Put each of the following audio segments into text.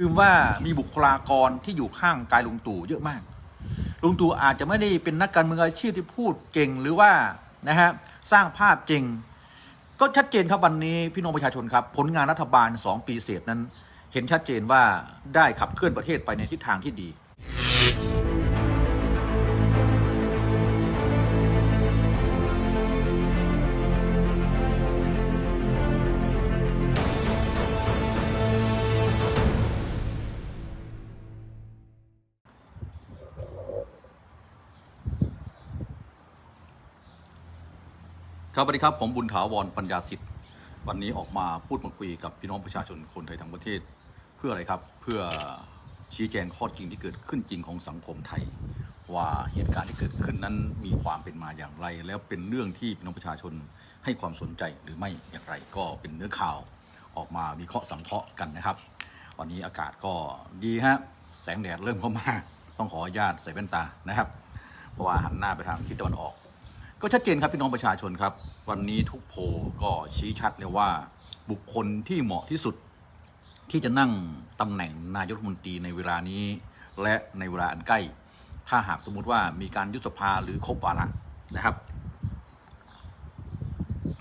ลืมว่ามีบุคลากรที่อยู่ข้างกายลุงตู่เยอะมาก ลุงตู่อาจจะไม่ได้เป็นนักการเมืองอาชีพที่พูดเก่งหรือว่านะฮะสร้างภาพจริง ก็ชัดเจนครับวันนี้พี่น้องประชาชนครับ ผลงานรัฐบาล 2 ปีเศษนั้น เห็นชัดเจนว่าได้ขับเคลื่อนประเทศไปในทิศทางที่ดี ครับสวัสดีครับ ผมบุญถาวรปัญญาสิทธิ์ วันนี้ออกมาพูดมาคุยกับพี่น้องประชาชนคนไทยทั้งประเทศ เพื่ออะไรครับ เพื่อชี้แจงข้อจริงที่เกิดขึ้นจริงของสังคมไทย ว่าเหตุการณ์ที่เกิดขึ้นนั้นมีความเป็นมาอย่างไร แล้วเป็นเรื่องที่พี่น้องประชาชนให้ความสนใจหรือไม่อย่างไร ก็เป็นเนื้อข่าวออกมาวิเคราะห์สังเคราะห์กันนะครับ วันนี้อากาศก็ดีฮะแสงแดดเริ่มเข้ามา ต้องขออนุญาตใส่แว่นตานะครับ เพราะว่าหันหน้าไปทางทิศตะวันออก ก็ชัดเจนครับพี่น้องประชาชนครับ วันนี้ทุกโพก็ชี้ชัดเลยว่า บุคคลที่เหมาะที่สุด ที่จะนั่งตำแหน่งนายกรัฐมนตรีในเวลานี้ และในเวลาอันใกล้ ถ้าหากสมมุติว่ามีการยุบสภาหรือครบวาระนะครับ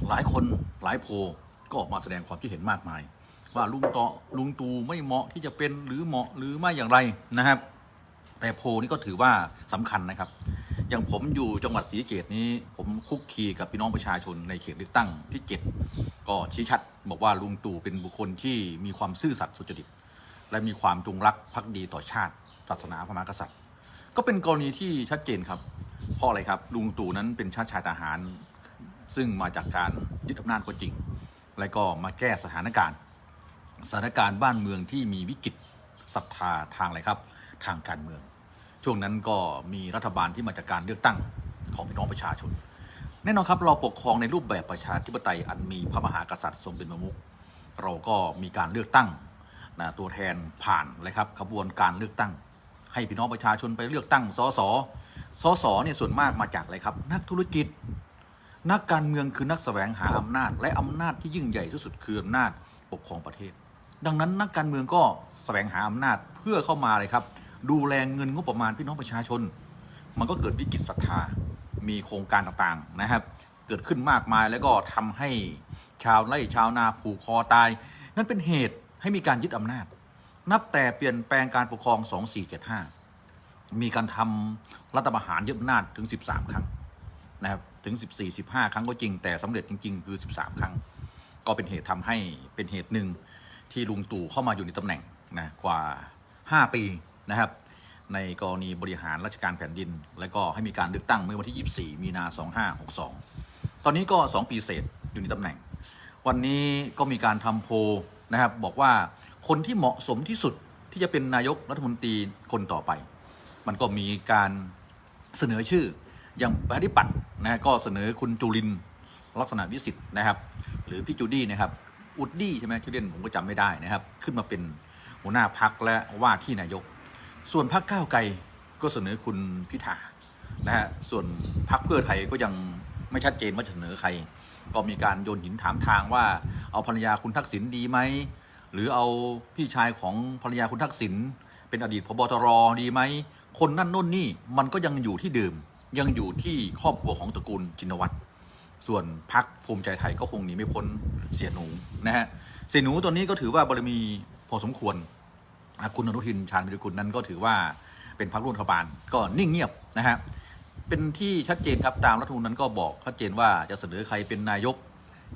หลายคนหลายโพก็ออกมาแสดงความคิดเห็นมากมาย ว่าลุงต่อลุงตูไม่เหมาะที่จะเป็นหรือเหมาะหรือไม่อย่างไรนะครับ แต่โพนี้ก็ถือว่าสำคัญนะครับ อย่างผมอยู่จังหวัดศรีเกดนี้ ผมคุกคีกับพี่น้องประชาชนในเขตเลือกตั้งที่เจ็ดก็ชี้ชัดบอกว่าลุงตู่เป็นบุคคลที่มีความซื่อสัตย์สุจริต และมีความจงรักภักดีต่อชาติศาสนาพระมหากษัตริย์ ก็เป็นกรณีที่ชัดเจนครับเพราะอะไรครับลุงตู่นั้นเป็นชาติชายทหาร ซึ่งมาจากการยึดอำนาจก็จริง และก็มาแก้สถานการณ์ สถานการณ์บ้านเมืองที่มีวิกฤตศรัทธาทางอะไรครับ ทางการเมือง ช่วงนั้นก็มีรัฐบาลที่มาจากการเลือกตั้งของพี่น้องประชาชน แน่นอนครับเราปกครองในรูปแบบประชาธิปไตยอันมีพระมหากษัตริย์ทรงเป็นประมุขเราก็มีการเลือกตั้งนะตัวแทนผ่านเลยครับขบวนการเลือกตั้ง ให้พี่น้องประชาชนไปเลือกตั้งสสสสเนี่ยส่วนมากมาจากอะไรครับ นักธุรกิจ นักการเมืองคือนักแสวงหาอำนาจ และอำนาจที่ยิ่งใหญ่ที่สุดคืออำนาจปกครองประเทศ ดังนั้นนักการเมืองก็แสวงหาอำนาจเพื่อเข้ามาเลยครับ ดูแลเงินงบประมาณพี่น้องประชาชน มันก็เกิดวิกฤตศรัทธา มีโครงการต่างๆนะครับ เกิดขึ้นมากมายแล้วก็ทำให้ชาวไร่ชาวนาผูกคอตาย นั่นเป็นเหตุให้มีการยึดอำนาจ นับแต่เปลี่ยนแปลงการปกครอง 2475 มีการทำรัฐประหารยึดอำนาจถึง 13 ครั้งนะครับถึง 14 15 ครั้งก็จริงแต่สำเร็จจริง ๆ คือ 13 ครั้ง ก็เป็นเหตุทำให้เป็นเหตุหนึ่งที่ลุงตู่เข้ามาอยู่ในตำแหน่งนะกว่า 5 ปี นะครับ ในกรณีบริหารราชการแผ่นดิน และก็ให้มีการเลือกตั้งเมื่อวันที่ 24 มีนา 2562 ตอนนี้ก็ 2 ปีเศษอยู่ในตำแหน่ง วันนี้ก็มีการทำโพลนะครับ บอกว่าคนที่เหมาะสมที่สุดที่จะเป็นนายกรัฐมนตรีคนต่อไป มันก็มีการเสนอชื่ออย่างประชาธิปัตย์นะฮะก็เสนอคุณจุลินลักษณะวิสิทธ์นะครับ หรือพี่จูดี้นะครับอุดดี้ใช่ไหมชื่อเล่นผมก็จำไม่ได้นะครับ ขึ้นมาเป็นหัวหน้าพักและว่าที่นายก ส่วนพักก้าวไกลก็เสนอคุณพิธานะฮะส่วนพักเพื่อไทยก็ยังไม่ชัดเจนว่าจะเสนอใคร ก็มีการโยนหินถามทางว่า เอาภรรยาคุณทักษิณดีไหมหรือเอาพี่ชายของภรรยาคุณทักษิณเป็นอดีตพบตรดีไหมคนนั่นน่นนี่มันก็ยังอยู่ที่เดิมยังอยู่ที่ครอบครัวของตระกูลจินวัตรส่วนพักภูมิใจไทยก็คงหนีไม่พ้นเสียหนูนะฮะเสียหนูตัวนี้ก็ถือว่าบารมีพอสมควร คุณอนุทินชาญวิรุกุลนั้นก็ถือว่าเป็นพรรคร่วมรัฐบาลก็นิ่งเงียบนะฮะเป็นที่ชัดเจนครับตามรัฐธรรมนูญนั้นก็บอกชัดเจนว่าจะเสนอใครเป็นนายก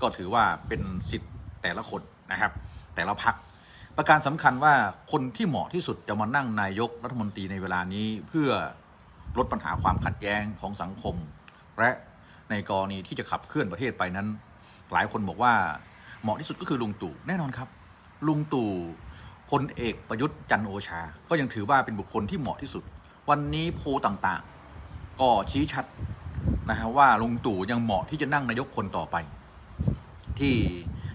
ก็ถือว่าเป็นสิทธิ์แต่ละคนนะครับ แต่ละพักประการสำคัญว่าคนที่เหมาะที่สุดจะมานั่งนายกรัฐมนตรีในเวลานี้เพื่อลดปัญหาความขัดแย้งของสังคม และในกรณีที่จะขับเคลื่อนประเทศไปนั้น หลายคนบอกว่าเหมาะที่สุดก็คือลุงตู่แน่นอนครับ ลุงตู่ พลเอกประยุทธ์จันโอชา ก็ยังถือว่าเป็นบุคคลที่เหมาะที่สุด วันนี้โพลต่างๆ ก็ชี้ชัดนะฮะว่าลุงตู่ยังเหมาะที่จะนั่งนายกคนต่อไป ที่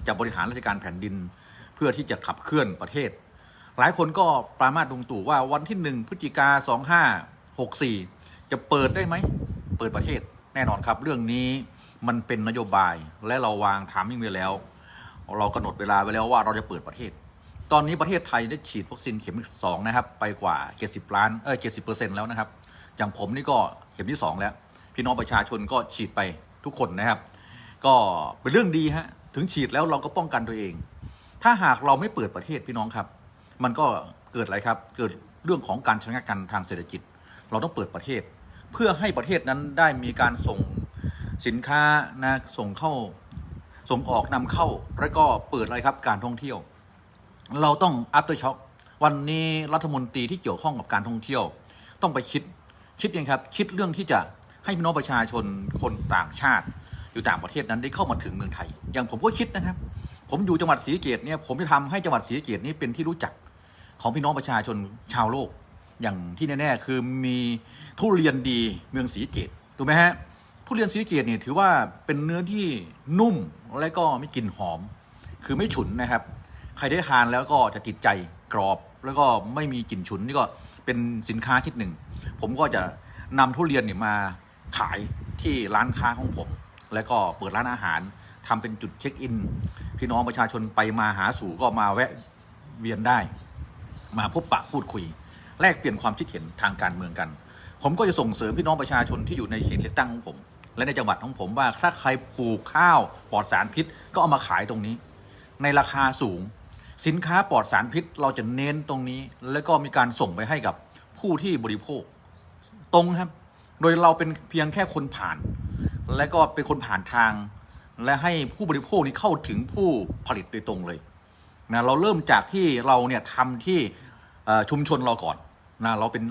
จะบริหารราชการแผ่นดิน เพื่อที่จะขับเคลื่อนประเทศ หลายคนก็ปรามาสลุงตู่ว่าวันที่หนึ่งพฤศจิกาสองห้าหกสี่จะเปิดได้ไหมเปิดประเทศแน่นอนครับ เรื่องนี้มันเป็นนโยบายและเราวางถามมิ่งไว้แล้ว เรากำหนดเวลาไว้แล้วว่าเราจะเปิดประเทศ ตอนนี้ประเทศไทยได้ฉีดวัคซีนเข็มสองนะครับ ไปกว่า 70 ล้านเออ70เปอร์เซ็นต์แล้วนะครับ อย่างผมนี่ก็เข็มที่สองแล้ว พี่น้องประชาชนก็ฉีดไปทุกคนนะครับ ก็เป็นเรื่องดีฮะ ถึงฉีดแล้วเราก็ป้องกันตัวเอง ถ้าหากเราไม่เปิดประเทศพี่น้องครับ มันก็เกิดอะไรครับ เกิดเรื่องของการชะงักกันทางเศรษฐกิจ เราต้องเปิดประเทศ เพื่อให้ประเทศนั้นได้มีการส่งสินค้านะส่งเข้าส่งออกนำเข้า แล้วก็เปิดอะไรครับการท่องเที่ยว เราต้อง after shock วันนี้รัฐมนตรีที่เกี่ยวข้องกับการท่องเที่ยว ต้องไปคิดคิดยังครับ คิดเรื่องที่จะให้พี่น้องประชาชนคนต่างชาติ อยู่ต่างประเทศนั้นได้เข้ามาถึงเมืองไทย อย่างผมก็คิดนะครับ ผมอยู่จังหวัดศรีเกดเนี่ยผมจะทำให้จังหวัดศรีเกดนี้เป็นที่รู้จักของพี่น้องประชาชนชาวโลก อย่างที่แน่ๆคือมีทุเรียนดีเมืองศรีเกดถูกไหมฮะทุเรียนศรีเกดเนี่ยถือว่าเป็นเนื้อที่นุ่มและก็ไม่กลิ่นหอม คือไม่ฉุนนะครับ ใครได้ทานแล้วก็จะติดใจกรอบ แล้วก็ไม่มีกลิ่นฉุนนี่ก็เป็นสินค้าชิ้นหนึ่ง ผมก็จะนำทุเรียนเนี่ยมาขายที่ร้านค้าของผม แล้วก็เปิดร้านอาหารทำเป็นจุดเช็คอิน พี่น้องประชาชนไปมาหาสู่ก็มาแวะเวียนได้ มาพบปะพูดคุย แลกเปลี่ยนความคิดเห็นทางการเมืองกัน ผมก็จะส่งเสริมพี่น้องประชาชนที่อยู่ในเขตเลือกตั้งของผม และในจังหวัดของผมว่าถ้าใครปลูกข้าวปลอดสารพิษก็เอามาขายตรงนี้ ในราคาสูง สินค้าปลอดสารพิษเราจะเน้นตรงนี้ แล้วก็มีการส่งไปให้กับผู้ที่บริโภค ตรงครับ โดยเราเป็นเพียงแค่คนผ่าน และก็เป็นคนผ่านทาง และให้ผู้บริโภคนี้เข้าถึงผู้ผลิตโดยตรงเลยนะเราเริ่มจากที่เราเนี่ยทำที่ชุมชนเราก่อนนะเราเป็น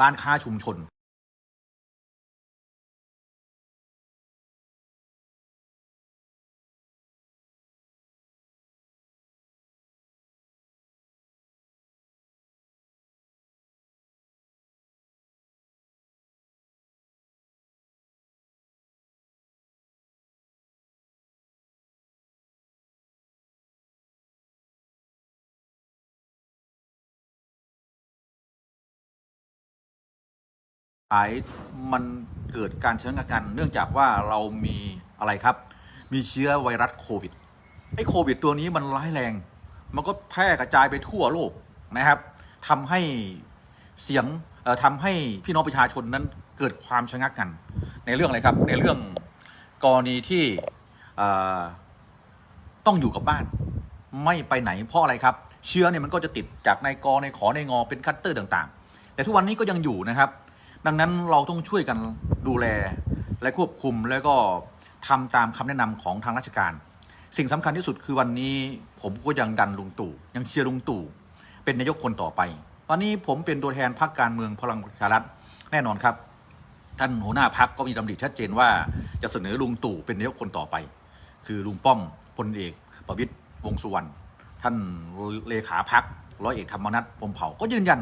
ร้านค้าชุมชน ขายมันเกิดการเชื้อกันเนื่องจากว่าเรามีอะไรครับ มีเชื้อไวรัสโควิดไอ้โควิด ตัวนี้มันร้ายแรง มันก็แพร่กระจายไปทั่วโลกนะครับทำให้เสียงทำให้พี่น้องประชาชนนั้นเกิดความชะงักกัน ในเรื่องอะไรครับ ในเรื่องกรณีที่ต้องอยู่กับบ้าน ไม่ไปไหนเพราะอะไรครับ เชื้อเนี่ยมันก็จะติดจากในกอในขอในงอเป็นคัตเตอร์ต่าง ๆ แต่ทุกวันนี้ก็ยังอยู่นะครับ ดังนั้นเราต้องช่วยกันดูแลและควบคุมแล้วก็ทำตามคำแนะนำของทางราชการ สิ่งสำคัญที่สุดคือวันนี้ผมก็ยังดันลุงตู่ยังเชียร์ลุงตู่ เป็นนายกคนต่อไป ตอนนี้ผมเป็นตัวแทนพรรคการเมืองพลังประชารัฐแน่นอนครับ ท่านหัวหน้าพักก็มีดำริชัดเจนว่าจะเสนอลุงตู่เป็นนายกคนต่อไป คือลุงป้อมพลเอกประวิตยวงสุวรรณท่านเลขาพักร้อยเอกธรรมนัฐพมเผ่าก็ยืนยัน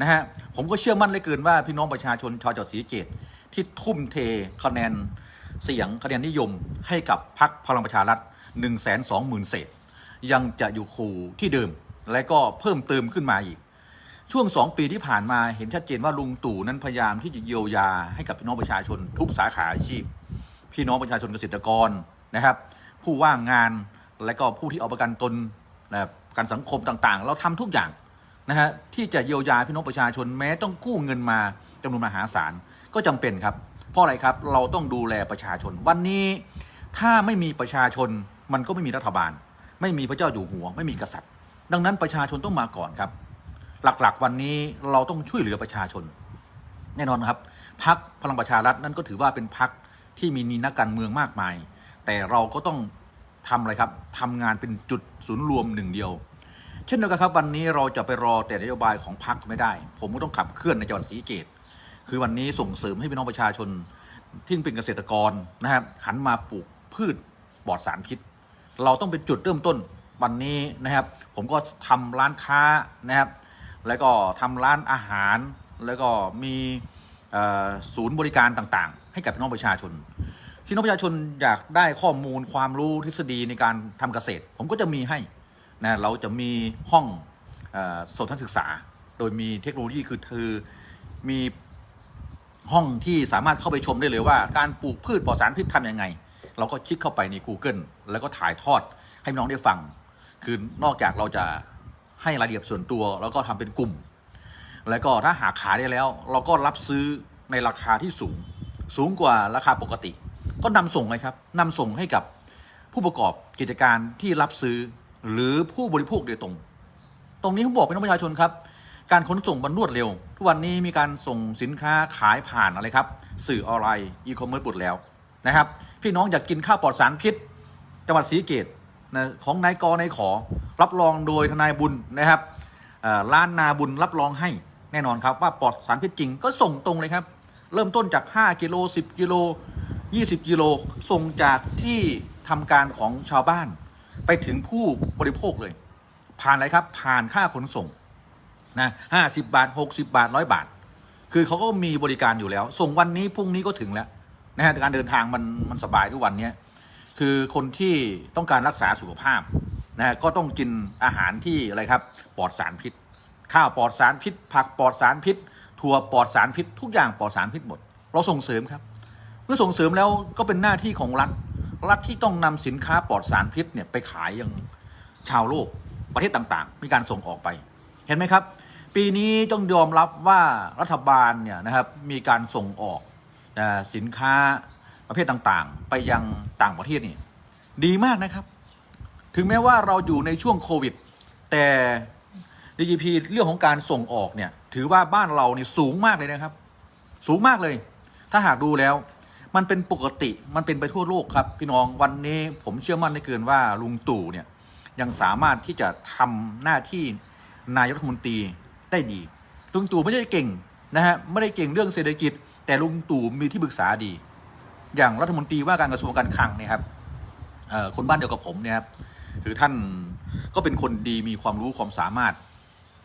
นะฮะผมก็เชื่อมั่นเลยเกินว่าพี่น้องประชาชนชาวจังหวัดศรีสะเกดที่ทุ่มเทคะแนนเสียงคะแนนนิยมให้กับพักพลังประชารัฐ1นึ่งแสนสองหมื่นเศษ ยังจะอยู่คูที่เดิม และก็เพิ่มเติมขึ้นมาอีก ช่วงสองปีที่ผ่านมาเห็นชัดเจนว่าลุงตู่นั้นพยายามที่จะเยียวยาให้กับพี่น้องประชาชนทุกสาขาอาชีพ พี่น้องประชาชนเกษตรกรนะครับ ผู้ว่างงานและก็ผู้ที่เอาประกันตนนะครับประกันสังคมต่างๆ เราทำทุกอย่าง นะฮะที่จะเยียวยาพี่น้องประชาชนแม้ต้องกู้เงินมาจำนวนมหาศาลก็จำเป็นครับ เพราะอะไรครับเราต้องดูแลประชาชน วันนี้ถ้าไม่มีประชาชนมันก็ไม่มีรัฐบาล ไม่มีพระเจ้าอยู่หัว ไม่มีกษัตริย์ ดังนั้นประชาชนต้องมาก่อนครับ หลักๆ วันนี้เราต้องช่วยเหลือประชาชน แน่นอนครับพักพลังประชารัฐนั่นก็ถือว่าเป็นพักที่มีนักการเมืองมากมาย แต่เราก็ต้องทำอะไรครับทำงานเป็นจุดศูนย์รวมหนึ่งเดียว เช่นเดียวกันครับวันนี้เราจะไปรอแต่นโยบายของพรรคไม่ได้ ผมก็ต้องขับเคลื่อนในจังหวัดศรีเกต คือวันนี้ส่งเสริมให้พี่น้องประชาชนที่เป็นเกษตรกรนะครับหันมาปลูกพืชปลอดสารพิษ เราต้องเป็นจุดเริ่มต้นวันนี้นะครับ ผมก็ทำร้านค้านะครับ แล้วก็ทำร้านอาหาร แล้วก็มีศูนย์บริการต่างๆ ให้กับพี่น้องประชาชนพี่น้องประชาชนอยากได้ข้อมูลความรู้ทฤษฎีในการทำเกษตร ผมก็จะมีให้ นะเราจะมีห้องเออสนทนศึกษา โดยมีเทคโนโลยีคือเธอมีห้องที่สามารถเข้าไปชมได้เลยว่า การปลูกพืชปลอดสารพิษทำยังไง เราก็คลิกเข้าไปใน Google แล้วก็ถ่ายทอดให้น้องได้ฟัง คือนอกจากเราจะให้รายละเอียดส่วนตัว แล้วก็ทำเป็นกลุ่ม แล้วก็ถ้าหาขายได้แล้ว เราก็รับซื้อในราคาที่สูง สูงกว่าราคาปกติ ก็นำส่งเลยครับนำส่งให้กับผู้ประกอบกิจการที่รับซื้อ หรือผู้บริโภคโดยตรง ตรงนี้ผมบอกเป็นประชาชนครับ การขนส่งมันรวดเร็ว ทุกวันนี้มีการส่งสินค้าขายผ่านอะไรครับ สื่อออนไลน์อีคอมเมิร์ซหมดแล้วนะครับ พี่น้องอยากกินข้าวปลอดสารพิษ จังหวัดศรีเกตนะของนายกนายขอ รับรองโดยทนายบุญนะครับร้านนาบุญรับรองให้แน่นอนครับว่าปลอดสารพิษจริงก็ส่งตรงเลยครับ เริ่มต้นจาก 5กิโล10กิโล20กิโลส่งจากที่ทำการของชาวบ้าน ไปถึงผู้บริโภคเลย ผ่านอะไรครับ ผ่านค่าขนส่งนะห้าสิบาท60บาทร้อยบาท คือเขาก็มีบริการอยู่แล้ว ส่งวันนี้พรุ่งนี้ก็ถึงแล้วนะฮะการเดินทางมันมันสบายทุกวันเนี้ยคือคนที่ต้องการรักษาสุขภาพนะฮะก็ต้องกินอาหารที่อะไรครับปลอดสารพิษ ข้าวปลอดสารพิษ ผักปลอดสารพิษ ถั่วปลอดสารพิษ ทุกอย่างปลอดสารพิษหมด เราส่งเสริมครับ เมื่อส่งเสริมแล้วก็เป็นหน้าที่ของรัฐ รัฐที่ต้องนำสินค้าปลอดสารพิษเนี่ยไปขายยังชาวโลกประเทศต่างๆ มีการส่งออกไปเห็นไหมครับ ปีนี้ต้องยอมรับว่ารัฐบาลเนี่ยนะครับมีการส่งออกสินค้าประเภทต่างๆ ไปยังต่างประเทศนี่ดีมากนะครับ ถึงแม้ว่าเราอยู่ในช่วงโควิด แต่ DGP เรื่องของการส่งออกเนี่ยถือว่าบ้านเราเนี่ยสูงมากเลยนะครับ สูงมากเลย ถ้าหากดูแล้ว มันเป็นปกติมันเป็นไปทั่วโลกครับ พี่น้องวันนี้ผมเชื่อมั่นได้เกินว่าลุงตู่เนี่ยยังสามารถที่จะทำหน้าที่นายกรัฐมนตรีได้ดี ลุงตู่ไม่ได้เก่งนะฮะไม่ได้เก่งเรื่องเศรษฐกิจ แต่ลุงตู่มีที่ปรึกษาดี อย่างรัฐมนตรีว่าการกระทรวงการคลังเนี่ยครับคนบ้านเดียวกับผมเนี่ยครับคือท่านก็เป็นคนดีมีความรู้ความสามารถ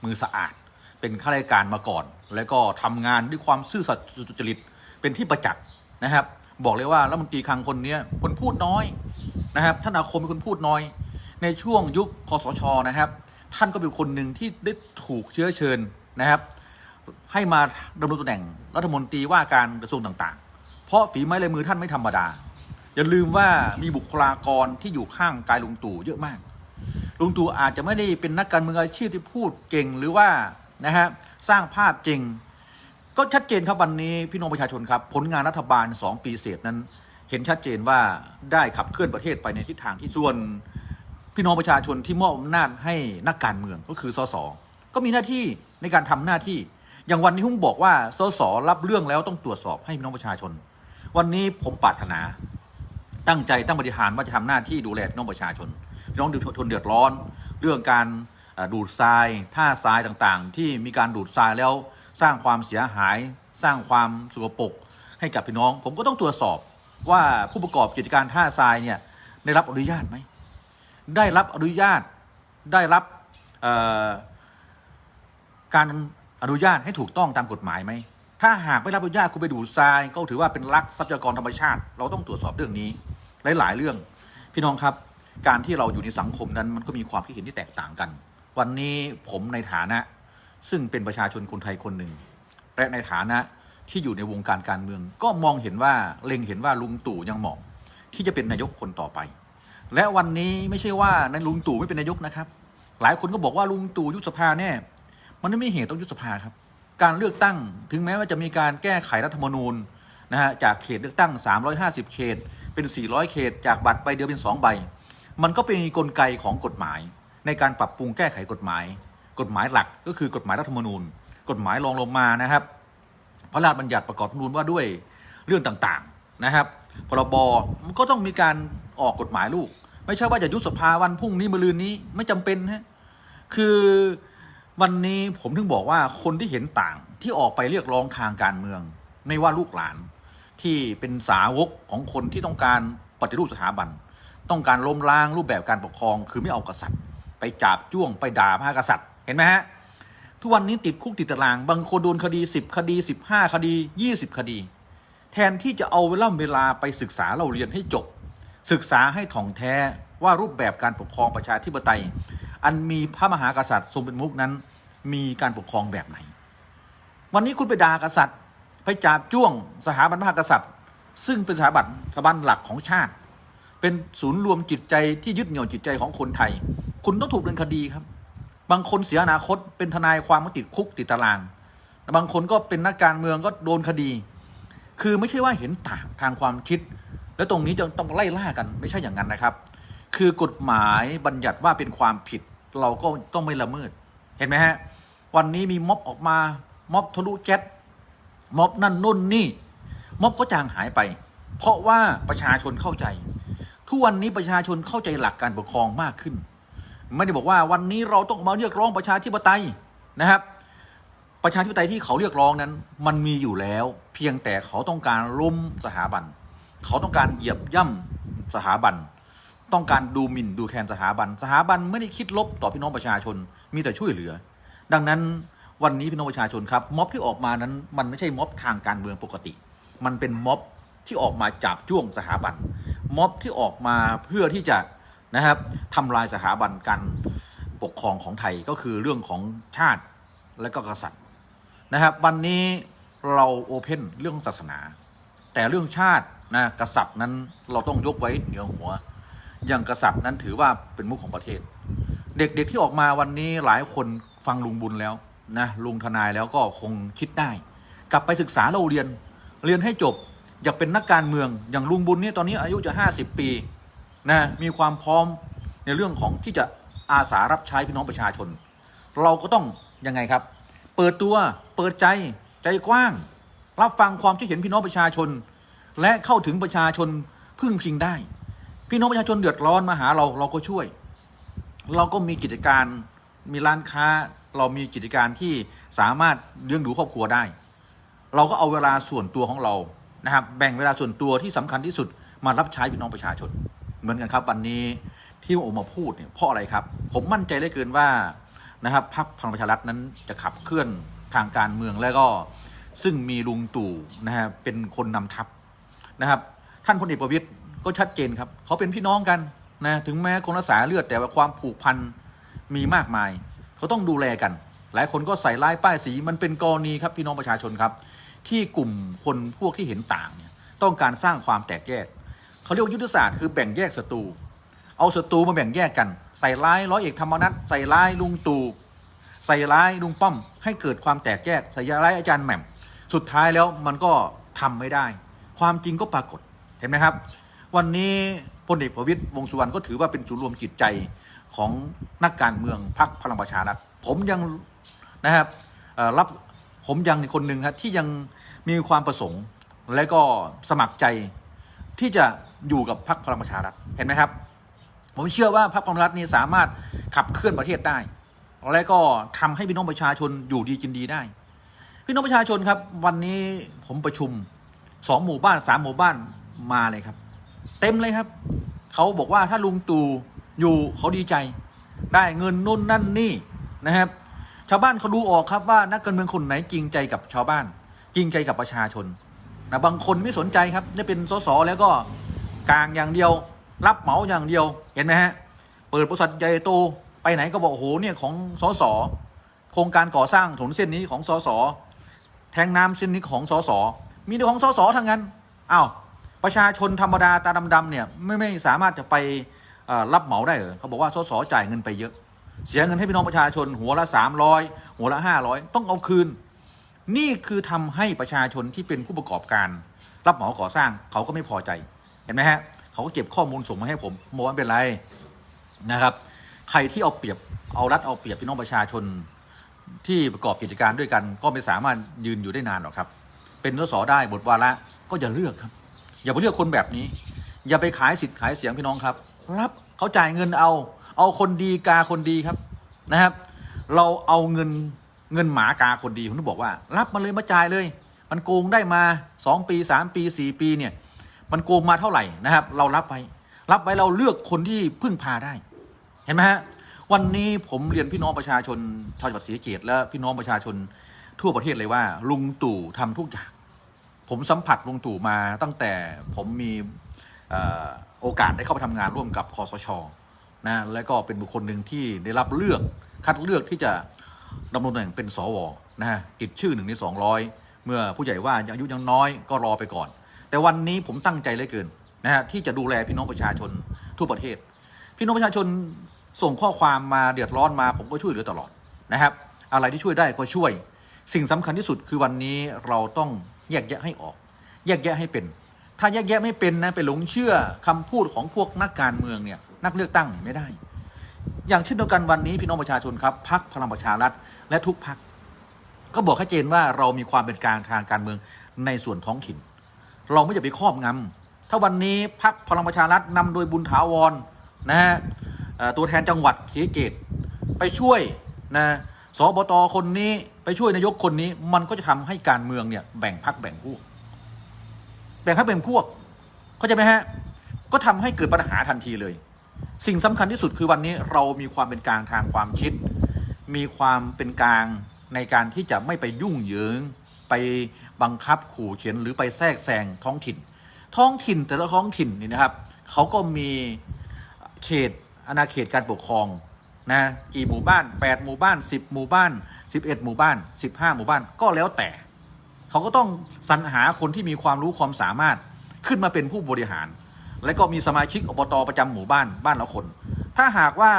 มือสะอาด เป็นข้าราชการมาก่อน แล้วก็ทำงานด้วยความซื่อสัตย์สุจริตเป็นที่ประจักษ์นะครับ บอกเลยว่ารัฐมนตรีคลังคนนี้คนพูดน้อยนะครับท่านอาคมเป็นคนพูดน้อย ในช่วงยุคคอสชนะครับ ท่านก็เป็นคนหนึ่งที่ได้ถูกเชื้อเชิญนะครับ ให้มาดำรงตำแหน่งรัฐมนตรีว่าการกระทรวงต่างๆ เพราะฝีไม้ลายมือท่านไม่ธรรมดา อย่าลืมว่ามีบุคลากรที่อยู่ข้างกายลุงตู่เยอะมากลุงตู่อาจจะไม่ได้เป็นนักการเมืองอาชีพที่พูดเก่งหรือว่านะฮะสร้างภาพเก่ง ก็ชัดเจนครับวันนี้พี่น้องประชาชนครับ ผลงานรัฐบาล 2 ปีเศษนั้น เห็นชัดเจนว่าได้ขับเคลื่อนประเทศไปในทิศทางที่ส่วน พี่น้องประชาชนที่มอบอำนาจให้นักการเมืองก็คือสสก็มีหน้าที่ในการทำหน้าที่ อย่างวันนี้ผมบอกว่าสสรับเรื่องแล้วต้องตรวจสอบให้พี่น้องประชาชน วันนี้ผมปรารถนา ตั้งใจตั้งบริหารว่าจะทำหน้าที่ดูแลพี่น้องประชาชนพี่น้องทนเดือดร้อน เรื่องการดูดทรายท่าทรายต่างๆ ที่มีการดูดทรายแล้ว สร้างความเสียหาย สร้างความสุกปรกให้กับพี่น้อง ผมก็ต้องตรวจสอบว่าผู้ประกอบกิจการท่าทรายเนี่ยได้รับอนุญาตไหมได้รับอนุญาตได้รับการอนุญาตให้ถูกต้องตามกฎหมายไหม ถ้าหากไม่รับอนุญาตคุณไปดูดทราย ก็ถือว่าเป็นลักทรัพยากรธรรมชาติ เราต้องตรวจสอบเรื่องนี้หลายๆเรื่อง พี่น้องครับ การที่เราอยู่ในสังคมนั้นมันก็มีความคิดเห็นที่แตกต่างกัน วันนี้ผมในฐานะ ซึ่งเป็นประชาชนคนไทยคนหนึ่ง และในฐานะที่อยู่ในวงการการเมือง ก็มองเห็นว่าเล็งเห็นว่าลุงตู่ยังเหมาะที่จะเป็นนายกคนต่อไป และวันนี้ไม่ใช่ว่าในลุงตู่ไม่เป็นนายกนะครับ หลายคนก็บอกว่าลุงตู่ยุบสภาแน่ มันไม่มีเหตุต้องยุบสภาครับ การเลือกตั้งถึงแม้ว่าจะมีการแก้ไขรัฐธรรมนูญนะฮะจากเขตเลือกตั้ง 350 เขต เป็น 400 เขต จากบัตรใบเดียวเป็น 2 ใบ มันก็เป็นกลไกของกฎหมาย ในการปรับปรุงแก้ไขกฎหมาย กฎหมายหลักก็คือกฎหมายรัฐธรรมนูญ กฎหมายรองลงมานะครับ พระราชบัญญัติประกอบรัฐธรรมนูญว่าด้วยเรื่องต่างๆนะครับพรบมันก็ต้องมีการออกกฎหมายลูก ไม่ใช่ว่าจะยุบสภาวันพรุ่งนี้มะรืนนี้ไม่จำเป็นฮะคือวันนี้ผมถึงบอกว่าคนที่เห็นต่างที่ออกไปเรียกร้องทางการเมือง ไม่ว่าลูกหลาน ที่เป็นสาวกของคนที่ต้องการปฏิรูปสถาบัน ต้องการล้มล้างรูปแบบการปกครอง คือไม่เอากษัตริย์ ไปจับจ้วงไปด่าพระกษัตริย์ เห็นไหมฮะ ทุกวันนี้ติดคุกติดตาราง บางคนโดนคดี 10 คดี 15 คดี 20 คดี แทนที่จะเอาเวลาเวลาไปศึกษาเราเรียนให้จบ ศึกษาให้ถ่องแท้ว่ารูปแบบการปกครองประชาธิปไตย อันมีพระมหากษัตริย์ทรงเป็นมุกนั้น มีการปกครองแบบไหน วันนี้คุณไปด่ากษัตริย์ ไปจับจ้วงสถาบันพระมหากษัตริย์ ซึ่งเป็นสถาบันสถาบันหลักของชาติ เป็นศูนย์รวมจิตใจที่ยึดเหนี่ยวจิตใจของคนไทย คุณต้องถูกดำเนินคดีครับ บางคนเสียอนาคตเป็นทนายความก็ติดคุกติดตาราง บางคนก็เป็นนักการเมืองก็โดนคดี คือไม่ใช่ว่าเห็นต่างทางความคิด แล้วตรงนี้จะต้องไล่ล่ากันไม่ใช่อย่างนั้นนะครับ คือกฎหมายบัญญัติว่าเป็นความผิดเราก็ต้องไม่ละเมิด เห็นไหมฮะ วันนี้มีม็อบออกมา ม็อบทะลุแก๊สม็อบนั่นนู่นนี่ ม็อบก็จางหายไป เพราะว่าประชาชนเข้าใจ ทุกวันนี้ประชาชนเข้าใจหลักการปกครองมากขึ้น ไม่ได้บอกว่าวันนี้เราต้องมาเรียกร้องประชาธิปไตยนะครับ ประชาธิปไตยที่เขาเรียกร้องนั้น มันมีอยู่แล้ว เพียงแต่เขาต้องการล้มสถาบัน เขาต้องการเหยียบย่ำสถาบัน ต้องการดูหมิ่นดูแคลนสถาบัน สถาบันไม่ได้คิดลบต่อพี่น้องประชาชนมีแต่ช่วยเหลือ ดังนั้นวันนี้พี่น้องประชาชนครับม็อบที่ออกมานั้นมันไม่ใช่ม็อบทางการเมืองปกติ มันเป็นม็อบที่ออกมาจับจ้วงสถาบันม็อบที่ออกมาเพื่อที่จะ นะครับทำลายสถาบันการปกครองของไทยก็คือเรื่องของชาติและก็กษัตริย์นะครับ วันนี้เราโอเพนเรื่องศาสนา แต่เรื่องชาตินะกษัตริย์นั้นเราต้องยกไว้เหนือหัว อย่างกษัตริย์นั้นถือว่าเป็นมุขของประเทศ เด็กๆที่ออกมาวันนี้หลายคนฟังลุงบุญแล้วนะลุงทนายแล้วก็คงคิดได้ กลับไปศึกษาเราเรียนเรียนให้จบ อยากเป็นนักการเมืองอย่างลุงบุญเนี่ยตอนนี้อายุจะ 50 ปี นะมีความพร้อมในเรื่องของที่จะอาสารับใช้พี่น้องประชาชน เราก็ต้องยังไงครับ เปิดตัวเปิดใจใจกว้าง รับฟังความคิดเห็นพี่น้องประชาชน และเข้าถึงประชาชนพึ่งพิงได้ พี่น้องประชาชนเดือดร้อนมาหาเราเราก็ช่วย เราก็มีกิจการมีร้านค้าเรามีกิจการที่สามารถเลี้ยงดูครอบครัวได้ เราก็เอาเวลาส่วนตัวของเรานะครับ แบ่งเวลาส่วนตัวที่สำคัญที่สุดมารับใช้พี่น้องประชาชน เหมือนกันครับวันนี้ที่ผมออกมาพูดเนี่ยเพราะอะไรครับ ผมมั่นใจเหลือเกินว่านะครับพรรคพลังประชารัฐนั้นจะขับเคลื่อนทางการเมืองแล้วก็ซึ่งมีลุงตู่นะฮะเป็นคนนำทัพนะครับ ท่านพลเอกประวิตยก็ชัดเจนครับเขาเป็นพี่น้องกันนะถึงแม้คนละสายเลือดแต่ว่าความผูกพันมีมากมายเขาต้องดูแลกัน หลายคนก็ใส่ร้ายป้ายสีมันเป็นกรณีครับพี่น้องประชาชนครับ ที่กลุ่มคนพวกที่เห็นต่างเนี่ยต้องการสร้างความแตกแยก เขาเรียกว่ายุทธศาสตร์คือแบ่งแยกศัตรู เอาศัตรูมาแบ่งแยกกัน ใส่ร้ายร้อยเอกธรรมนัฐใส่ร้ายลุงตู่ใส่ร้ายลุงป้อม ให้เกิดความแตกแยกใส่ร้ายอาจารย์แหม่ม สุดท้ายแล้วมันก็ทำไม่ได้ ความจริงก็ปรากฏเห็นไหมครับ วันนี้พลเอกประวิตยวงสุวรรณก็ถือว่าเป็นศูนย์รวมจิตใจของนักการเมืองพรรคพลังประชารัฐผมยังนะครับรับผมยังคนหนึ่งครับที่ยังมีความประสงค์และก็สมัครใจที่จะ อยู่กับพรรคพลังประชารัฐเห็นไหมครับ ผมเชื่อว่าพรรคพลังประชารัฐนี้สามารถขับเคลื่อนประเทศได้ และก็ทำให้พี่น้องประชาชนอยู่ดีกินดีได้ พี่น้องประชาชนครับ วันนี้ผมประชุมสองหมู่บ้านสามหมู่บ้านมาเลยครับ เต็มเลยครับเขาบอกว่าถ้าลุงตู่อยู่เขาดีใจ ได้เงินนู่นนั่นนี่นะครับ ชาวบ้านเขาดูออกครับว่านักการเมืองคนไหนจริงใจกับชาวบ้าน จริงใจกับประชาชนนะบางคนไม่สนใจครับได้เป็นสสแล้วก็ กลางอย่างเดียว รับเหมาอย่างเดียวเห็นไหมฮะเปิดบริษัทใหญ่โตไปไหนก็บอกโอ้โหเนี่ยของสสโครงการก่อสร้างถนนเส้นนี้ของสสแทงน้ำเส้นนี้ของสสมีแต่ของสสทั้งนั้นอ้าวประชาชนธรรมดาตาดำๆเนี่ยไม่ไม่สามารถจะไปรับเหมาได้เหรอเขาบอกว่าสสจ่ายเงินไปเยอะ เสียเงินให้พี่น้องประชาชนหัวละสามร้อยหัวละห้าร้อยต้องเอาคืน นี่คือทำให้ประชาชนที่เป็นผู้ประกอบการ รับเหมาก่อสร้างเขาก็ไม่พอใจ เห็นไหมฮะเขาก็เก็บข้อมูลส่งมาให้ผมบอกว่าไม่เป็นไรนะครับ ใครที่เอาเปรียบเอารัดเอาเปรียบพี่น้องประชาชนที่ประกอบกิจการด้วยกัน ก็ไม่สามารถยืนอยู่ได้นานหรอกครับ เป็นสสได้บทวาระก็อย่าเลือกครับ อย่าไปเลือกคนแบบนี้ อย่าไปขายสิทธิ์ขายเสียงพี่น้องครับ รับเขาจ่ายเงินเอา เอาคนดีกาคนดีครับนะครับ เราเอาเงินเงินหมากาคนดีผมต้องบอกว่า รับมาเลยมาจ่ายเลย มันโกงได้มาสองปีสามปีสี่ปีเนี่ย มันโกงมาเท่าไหร่นะครับ เรารับไปรับไว้เราเลือกคนที่พึ่งพาได้ เห็นไหมฮะวันนี้ผมเรียนพี่น้องประชาชนชาวจังหวัดศรีสะเกษและพี่น้องประชาชนทั่วประเทศเลยว่า ลุงตู่ทำทุกอย่าง ผมสัมผัสลุงตู่มาตั้งแต่ผมมีโอกาสได้เข้าไปทำงานร่วมกับคอสชนะและก็เป็นบุคคลหนึ่งที่ได้รับเลือกคัดเลือกที่จะดำรงตำแหน่งเป็นสวนะฮะติดชื่อหนึ่งในสองร้อยเมื่อผู้ใหญ่ว่าอายุยังน้อยก็รอไปก่อน แต่วันนี้ผมตั้งใจเหลือเกินนะฮะที่จะดูแลพี่น้องประชาชนทั่วประเทศ พี่น้องประชาชนส่งข้อความมาเดือดร้อนมา ผมก็ช่วยเหลือตลอดนะครับ อะไรที่ช่วยได้ก็ช่วย สิ่งสำคัญที่สุดคือวันนี้เราต้องแยกแยะให้ออก แยกแยะให้เป็น ถ้าแยกแยะไม่เป็นนะไปหลงเชื่อคำพูดของพวกนักการเมืองเนี่ยนักเลือกตั้งไม่ได้ อย่างเช่นเดียวกันวันนี้พี่น้องประชาชนครับพักพลังประชารัฐและทุกพักก็บอกชัดเจนว่าเรามีความเป็นกลางทางการเมืองในส่วนท้องถิ่น เราไม่จะไปครอบงำถ้าวันนี้พักพลังประชารัฐนำโดยบุญถาวรนะฮะตัวแทนจังหวัดศรีเกตไปช่วยนะสบตคนนี้ไปช่วยนายกคนนี้ มันก็จะทำให้การเมืองเนี่ยแบ่งพักแบ่งพวก แบ่งพักแบ่งพวกเข้าใจไหมฮะก็ทำให้เกิดปัญหาทันทีเลย สิ่งสำคัญที่สุดคือวันนี้เรามีความเป็นกลางทางความคิด มีความเป็นกลางในการที่จะไม่ไปยุ่งเหยิงไป บังคับขู่เขียนหรือไปแทรกแซงท้องถิ่น ท้องถิ่นแต่ละท้องถิ่นนี่นะครับเขาก็มีเขตอาณาเขตการปกครองนะกี่หมู่บ้าน 8 หมู่บ้าน 10 หมู่บ้าน 11 หมู่บ้าน 15 หมู่บ้านก็แล้วแต่ เขาก็ต้องสรรหาคนที่มีความรู้ความสามารถขึ้นมาเป็นผู้บริหาร และก็มีสมาชิกอบตประจำหมู่บ้านบ้านละคน ถ้าหากว่า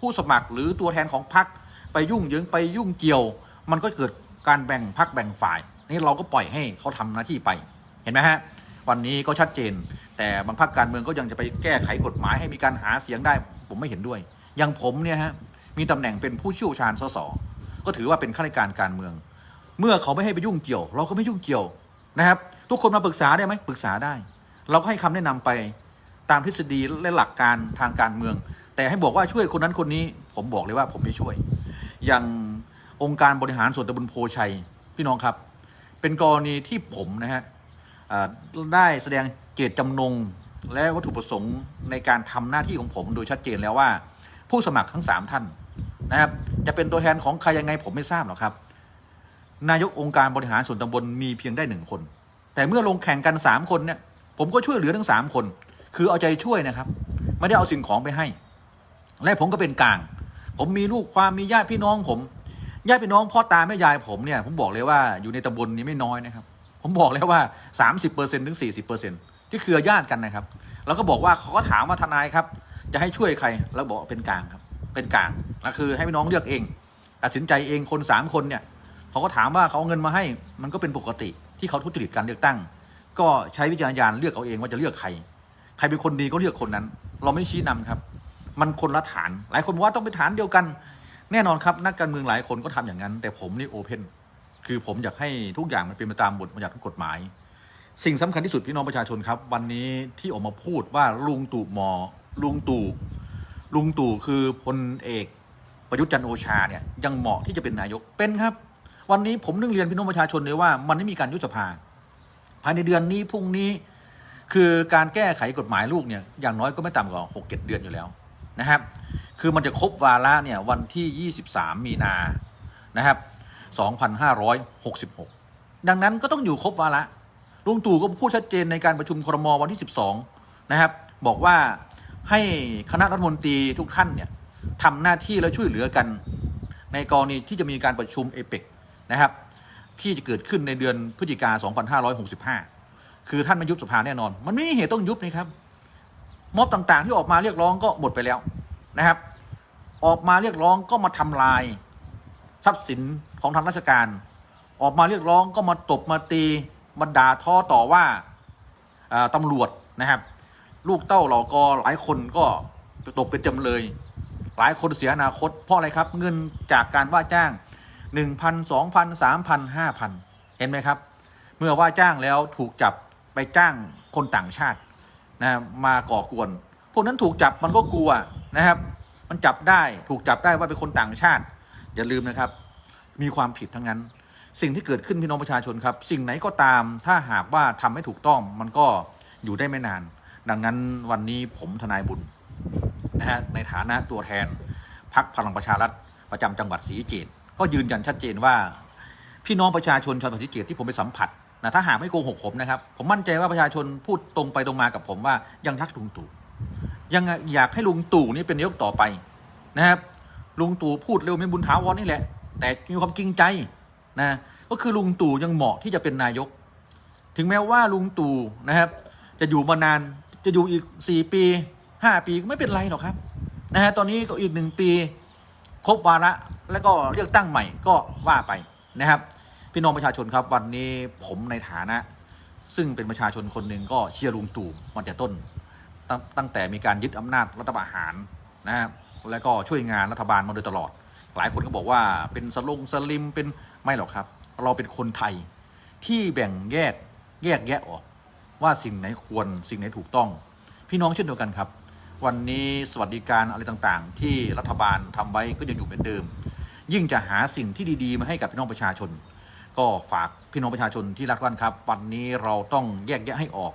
ผู้สมัครหรือตัวแทนของพรรคไปยุ่งเยิงไปยุ่งเกี่ยว มันก็เกิดการแบ่งพรรคแบ่งฝ่าย นี่เราก็ปล่อยให้เขาทำหน้าที่ไปเห็นไหมฮะวันนี้ก็ชัดเจน แต่บางพรรคการเมืองก็ยังจะไปแก้ไขกฎหมายให้มีการหาเสียงได้ผมไม่เห็นด้วย อย่างผมเนี่ยฮะมีตำแหน่งเป็นผู้เชี่ยวชาญสสก็ถือว่าเป็นข้าราชการการเมือง เมื่อเขาไม่ให้ไปยุ่งเกี่ยว เราก็ไม่ยุ่งเกี่ยวนะครับ ทุกคนมาปรึกษาได้ไหมปรึกษาได้ เราก็ให้คำแนะนำไปตามทฤษฎีและหลักการทางการเมือง แต่ให้บอกว่าช่วยคนนั้นคนนี้ ผมบอกเลยว่าผมไม่ช่วย อย่างองค์การบริหารส่วนตำบลโพชัย พี่น้องครับ เป็นกรณีที่ผมนะฮะได้แสดงเจตจำนง และวัตถุประสงค์ในการทำหน้าที่ของผมโดยชัดเจนแล้วว่า ผู้สมัครทั้ง 3 ท่านนะครับจะเป็นตัวแทนของใครยังไงผมไม่ทราบหรอกครับ นายกองค์การบริหารส่วนตำบลมีเพียงได้หนึ่งคน แต่เมื่อลงแข่งกัน 3 คนเนี่ยผมก็ช่วยเหลือทั้ง 3 คน คือเอาใจช่วยนะครับ ไม่ได้เอาสิ่งของไปให้ และผมก็เป็นกลาง ผมมีลูกความมีญาติพี่น้องผม ญาติพี่น้องพ่อตาแม่ยายผมเนี่ยผมบอกเลยว่าอยู่ในตำบลนี้ไม่น้อยนะครับ ผมบอกเลยว่า 30%ถึง 40%ที่เครือญาติกันนะครับ แล้วก็บอกว่าเขาก็ถามว่าทนายครับ จะให้ช่วยใครแล้วบอกเป็นกลางครับ เป็นกลางแล้วคือให้พี่น้องเลือกเองตัดสินใจเองคนสามคนเนี่ยเขาก็ถามว่าเขาเอาเงินมาให้มันก็เป็นปกติที่เขาทุจริตการเลือกตั้ง ก็ใช้วิจารณญาณเลือกเอาเองว่าจะเลือกใคร ใครเป็นคนดีก็เลือกคนนั้น เราไม่ชี้นำครับ มันคนละฐาน หลายคนบอกว่าต้องเป็นฐานเดียวกัน แน่นอนครับนักการเมืองหลายคนก็ทำอย่างนั้น แต่ผมนี่โอเพนคือผมอยากให้ทุกอย่างมันเป็นไปตามบทบัญญัติของกฎหมาย สิ่งสำคัญที่สุดพี่น้องประชาชนครับ วันนี้ที่ออกมาพูดว่าลุงตู่มอ ลุงตู่ลุงตู่คือพลเอกประยุทธ์จันโอชาเนี่ยยังเหมาะที่จะเป็นนายกเป็นครับ วันนี้ผมนึงเรียนพี่น้องประชาชนเลยว่ามันไม่มีการยุบสภา ภายในเดือนนี้พรุ่งนี้ คือการแก้ไขกฎหมายลูกเนี่ยอย่างน้อยก็ไม่ต่ำกว่าหกเจ็ดเดือนอยู่แล้ว นะครับ คือมันจะครบวาระเนี่ยวันที่ 23 มีนานะครับ 2566 ดังนั้นก็ต้องอยู่ครบวาระลุงตู่ก็พูดชัดเจนในการประชุมครมวันที่ 12 นะครับ บอกว่าให้คณะรัฐมนตรีทุกท่านเนี่ยทำหน้าที่และช่วยเหลือกัน ในกรณีที่จะมีการประชุมเอเปกนะครับ ที่จะเกิดขึ้นในเดือนพฤศจิกา 2565 คือท่านไม่ยุบสภาแน่นอน มันไม่มีเหตุต้องยุบนี่ครับ ม็อบต่างๆ ที่ออกมาเรียกร้องก็หมดไปแล้วนะครับ ออกมาเรียกร้องก็มาทำลาย ทรัพย์สินของทางราชการ ออกมาเรียกร้องก็มาตบมาตีมาด่าท้อต่อว่าตำรวจนะครับ ลูกเต้าเหล่ากอหลายคนก็ตกเป็นจำเลย หลายคนเสียอนาคต เพราะอะไรครับ เงินจากการว่าจ้างหนึ่งพันสองพันสามพันห้าพันเห็นไหมครับ เมื่อว่าจ้างแล้วถูกจับไปจ้างคนต่างชาติ นะมาก่อกวน พวกนั้นถูกจับมันก็กลัวนะครับ มันจับได้ถูกจับได้ว่าเป็นคนต่างชาติ อย่าลืมนะครับ มีความผิดทั้งนั้น สิ่งที่เกิดขึ้นพี่น้องประชาชนครับ สิ่งไหนก็ตามถ้าหากว่าทำให้ถูกต้องมันก็อยู่ได้ไม่นาน ดังนั้นวันนี้ผมทนายบุญนะฮะในฐานะตัวแทนพักพลังประชารัฐประจำจังหวัดศรีเกษก็ยืนยันชัดเจนว่า พี่น้องประชาชนชาวศรีเกษที่ผมไปสัมผัส นะถ้าหากไม่โกหกผมนะครับ ผมมั่นใจว่าประชาชนพูดตรงไปตรงมากับผมว่ายังรักลุงตู่ยังอยากให้ลุงตู่นี่เป็นนายกต่อไปนะครับลุงตู่พูดเร็วไม่บุญถาวรนี่แหละ แต่มีความจริงใจนะก็คือลุงตู่ยังเหมาะที่จะเป็นนายก ถึงแม้ว่าลุงตู่นะครับ จะอยู่มานานจะอยู่อีกสี่ปีห้าปีก็ไม่เป็นไรหรอกครับนะฮะตอนนี้ก็อีกหนึ่งปี ครบวาระแล้วก็เลือกตั้งใหม่ก็ว่าไปนะครับ พี่น้องประชาชนครับวันนี้ผมในฐานะ ซึ่งเป็นประชาชนคนหนึ่งก็เชียร์ลุงตู่มาแต่ต้นตตั้งแต่มีการยึดอำนาจรัฐประหารนะครับแล้วก็ช่วยงานรัฐบาลมาโดยตลอด หลายคนก็บอกว่าเป็นสลงสลิมเป็นไม่หรอกครับ เราเป็นคนไทยที่แบ่งแยกแยกแยะออก ว่าสิ่งไหนควรสิ่งไหนถูกต้อง พี่น้องเช่นเดียวกันครับ วันนี้สวัสดิการอะไรต่างๆ ที่รัฐบาลทำไว้ก็ยังอยู่เหมือนเดิม ยิ่งจะหาสิ่งที่ดีๆ มาให้กับพี่น้องประชาชน ก็ฝากพี่น้องประชาชนที่รักบ้านครับ วันนี้เราต้องแยกแยะให้ออก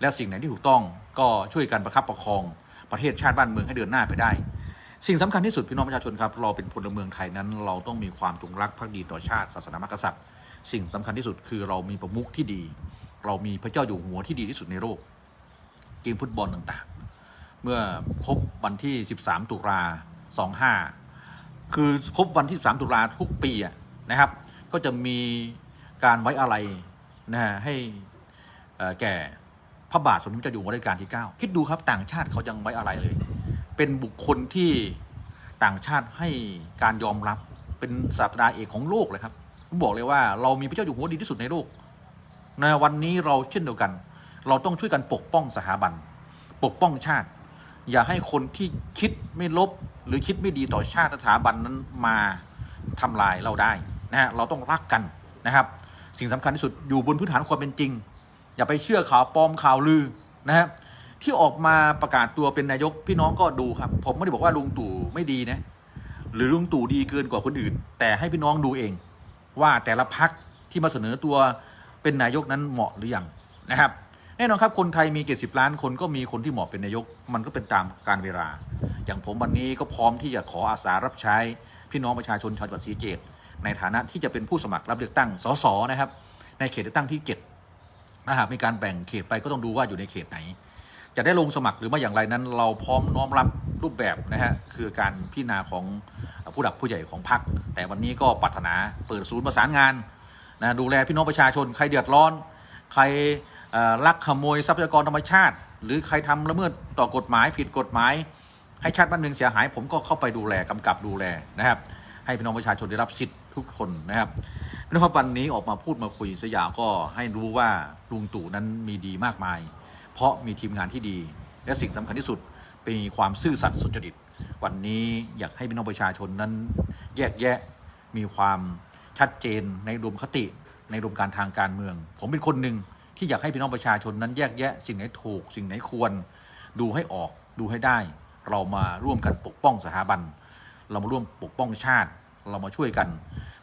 และสิ่งไหนที่ถูกต้องก็ช่วยกันประคับประคองประเทศชาติบ้านเมืองให้เดินหน้าไปได้ สิ่งสำคัญที่สุดพี่น้องประชาชนครับเราเป็นพลเมืองไทยนั้น เราต้องมีความจงรักภักดีต่อชาติศาสนามกษัตริย์ สิ่งสำคัญที่สุดคือเรามีประมุขที่ดี เรามีพระเจ้าอยู่หัวที่ดีที่สุดในโลกเกมฟุตบอลต่างๆ เมื่อครบวันที่ 13 ตุลา25 คือครบวันที่ 13 ตุลาทุกปีนะครับ ก็จะมีการไว้อะไรนะฮะให้แก่พระบาทสมเด็จพระเจ้าอยู่หัวรัชกาลที่ 9 คิดดูครับต่างชาติเขายังไว้อะไรเลย เป็นบุคคลที่ต่างชาติให้การยอมรับเป็นศาสตราเอกของโลกเลยครับผมบอกเลยว่าเรามีพระเจ้าอยู่หัวดีที่สุดในโลกในวันนี้เราเช่นเดียวกัน เราต้องช่วยกันปกป้องสถาบัน ปกป้องชาติ อย่าให้คนที่คิดไม่ลบ หรือคิดไม่ดีต่อชาติสถาบันนั้นมาทำลายเราได้ นะฮะเราต้องรักกันนะครับ สิ่งสำคัญที่สุดอยู่บนพื้นฐานความเป็นจริง อย่าไปเชื่อข่าวปลอมข่าวลือนะฮะที่ออกมาประกาศตัวเป็นนายกพี่น้องก็ดูครับ ผมไม่ได้บอกว่าลุงตู่ไม่ดีนะหรือลุงตู่ดีเกินกว่าคนอื่น แต่ให้พี่น้องดูเอง ว่าแต่ละพักที่มาเสนอตัวเป็นนายกนั้นเหมาะหรือยังนะครับแน่นอนครับคนไทยมี 70 ล้านคนก็มีคนที่เหมาะเป็นนายก มันก็เป็นตามการเวลา อย่างผมวันนี้ก็พร้อมที่จะขออาสารับใช้พี่น้องประชาชนชาวจังหวัดศรีเกษ ในฐานะที่จะเป็นผู้สมัครรับเลือกตั้งสสนะครับ ในเขตเลือกตั้งที่เจ็ดถ้าหากมีการแบ่งเขตไปก็ต้องดูว่าอยู่ในเขตไหน จะได้ลงสมัครหรือไม่อย่างไรนั้น เราพร้อมน้อมรับรูปแบบนะฮะคือการพิจารณาของผู้หลักผู้ใหญ่ของพรรคแต่วันนี้ก็ปรารถนาเปิดศูนย์ประสานงานนะดูแลพี่น้องประชาชนใครเดือดร้อน ใครลักขโมยทรัพยากรธรรมชาติ หรือใครทำละเมิดต่อกฎหมายผิดกฎหมาย ให้ชาติบ้านเมืองเสียหาย ผมก็เข้าไปดูแลกำกับดูแลนะครับ ให้พี่น้องประชาชนได้รับสิทธิ ทุกคนนะครับพี่น้องครับวันนี้ออกมาพูดมาคุยสยามก็ให้รู้ว่าลุงตู่นั้นมีดีมากมาย เพราะมีทีมงานที่ดี และสิ่งสำคัญที่สุดเป็นความซื่อสัตย์สุจริต วันนี้อยากให้พี่น้องประชาชนนั้นแยกแยะมีความชัดเจนในอุดมคติ ในอุดมการทางการเมือง ผมเป็นคนหนึ่งที่อยากให้พี่น้องประชาชนนั้นแยกแยะ สิ่งไหนถูก สิ่งไหนควร ดูให้ออกดูให้ได้ เรามาร่วมกันปกป้องสถาบัน เรามาร่วมปกป้องชาติ เรามาช่วยกัน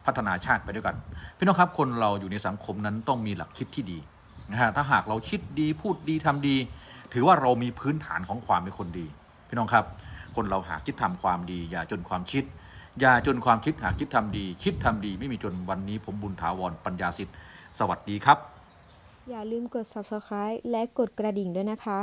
พัฒนาชาติไปด้วยกัน พี่น้องครับคนเราอยู่ในสังคมนั้นต้องมีหลักคิดที่ดีนะฮะถ้าหากเราคิดดีพูดดีทำดี ถือว่าเรามีพื้นฐานของความเป็นคนดี พี่น้องครับ คนเราหากคิดทำความดี อย่าจนความคิด อย่าจนความคิดหากคิดทำดี คิดทำดีไม่มีจนวันนี้ผมบุญถาวรปัญญาสิทธิ์สวัสดีครับ อย่าลืมกด subscribe และกดกระดิ่งด้วยนะคะ